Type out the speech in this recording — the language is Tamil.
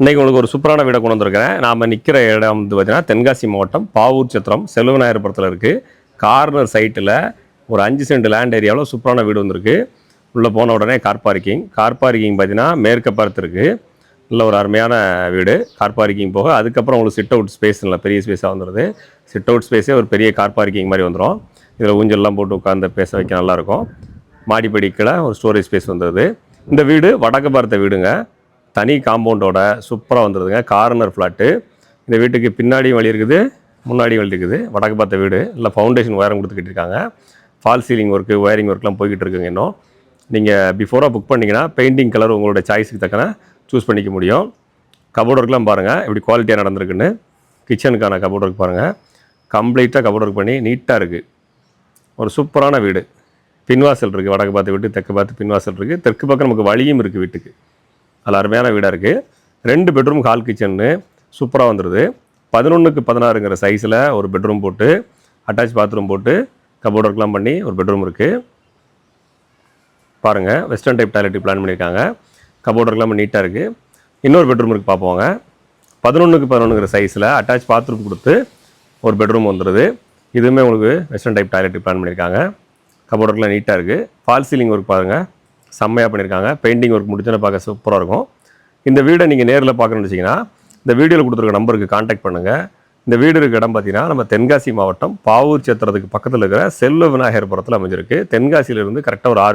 இன்றைக்கி உங்களுக்கு ஒரு சூப்பரான வீடை கொண்டு வந்திருக்கிறேன். நாம் நிற்கிற இடம் வந்து பார்த்தீங்கன்னா தென்காசி மாவட்டம் பாவூர் சத்திரம் செல்வநாயகபுரத்தில் இருக்குது கார்னர் சைட்டில் ஒரு அஞ்சு சென்ட் லேண்ட் ஏரியாவில் சூப்பரான வீடு வந்திருக்கு. உள்ளே போன உடனே கார் பார்க்கிங் கார் பார்க்கிங் பார்த்தீங்கன்னா மேற்க பார்த்து இருக்குது நல்ல ஒரு அருமையான வீடு. கார் பார்க்கிங் போக அதுக்கப்புறம் உங்களுக்கு சிட் அவுட் ஸ்பேஸ் இல்லை பெரிய ஸ்பேஸாக வந்துடுது சிட் அவுட் ஸ்பேஸே ஒரு பெரிய கார் பார்க்கிங் மாதிரி வந்துடும் இதில் ஊஞ்சல்லாம் போட்டு உட்காந்து பேச வைக்க நல்லாயிருக்கும் மாடிப்படி கீழே ஒரு ஸ்டோரேஜ் ஸ்பேஸ் வந்துடுது இந்த வீடு வடக்கு பார்த்த வீடுங்க. தனி காம்பவுண்டோட சூப்பராக வந்துடுதுங்க கார்னர் ஃப்ளாட்டு இந்த வீட்டுக்கு பின்னாடியும் வழி இருக்குது முன்னாடியும் வழி இருக்குது. வடக்கு பார்த்த வீடு. இல்லை ஃபவுண்டேஷன் ஒயரம் கொடுத்துக்கிட்டு இருக்காங்க. ஃபால் சீலிங் ஒர்க்கு ஒயரிங் ஒர்க்லாம் போய்கிட்டு இருக்குங்க இன்னும். நீங்கள் பிஃபோராக புக் பண்ணிங்கன்னா பெயிண்டிங் கலர் உங்களோட சாய்ஸுக்கு தக்கன சூஸ் பண்ணிக்க முடியும். கபோர்ட் ஒர்க்லாம் பாருங்கள் இப்படி குவாலிட்டியாக நடந்திருக்குன்னு. கிச்சனுக்கான கபோர்ட் ஒர்க் பாருங்கள் கம்ப்ளீட்டாக கபோர்ட் ஒர்க் பண்ணி நீட்டாக இருக்குது ஒரு சூப்பரான வீடு. பின்வாசல் இருக்குது வடக்கு பார்த்து வீட்டு தெற்கு பார்த்து பின்வாசல் இருக்குது தெற்கு பக்கம் நமக்கு வழியும் இருக்குது வீட்டுக்கு. அதில் அருமையான வீடாக இருக்குது ரெண்டு பெட்ரூம் ஹால் கிச்சன்னு சூப்பராக வந்துடுது பதினொன்றுக்கு பதினாறுங்கிற சைஸில் ஒரு பெட்ரூம் போட்டு அட்டாச் பாத்ரூம் போட்டு கபோர்ட் ஒர்க்லாம் பண்ணி ஒரு பெட்ரூம் இருக்குது பாருங்கள் வெஸ்டர்ன் டைப் டாய்லெட் பிளான் பண்ணியிருக்காங்க கபோர்ட் ஒர்க்லாம் நீட்டாக இருக்குது இன்னொரு பெட்ரூம் இருக்குது பார்ப்போங்க பதினொன்றுக்கு பதினொன்றுங்கிற சைஸில் அட்டாச் பாத்ரூம் கொடுத்து ஒரு பெட்ரூம் வந்துடுது இதுவுமே உங்களுக்கு வெஸ்டர்ன் டைப் டாய்லெட் பிளான் பண்ணியிருக்காங்க கபோர்ட் ஒர்க்லாம் நீட்டாக இருக்குது ஃபால் சீலிங் ஒர்க் பாருங்கள் செம்மையாக பண்ணியிருக்காங்க பெயிண்டிங் ஒர்க் முடிச்சுன்னு பார்க்க சூப்பராக இருக்கும். இந்த வீடை நீங்கள் நேரில் பார்க்கணும்னு வச்சிங்கன்னா இந்த வீடியோவில் கொடுத்துருக்க நம்பருக்கு காண்டாக்ட் பண்ணுங்கள் இந்த வீடு இருக்க இடம் பார்த்தீங்கன்னா நம்ம தென்காசி மாவட்டம் பாவூர் சேத்திரத்துக்கு பக்கத்தில் இருக்கிற செல்வ விநாயகர் புறத்தில் அமைஞ்சிருக்கு. தென்காசியிலிருந்து கரெக்டாக ஒரு ஆறு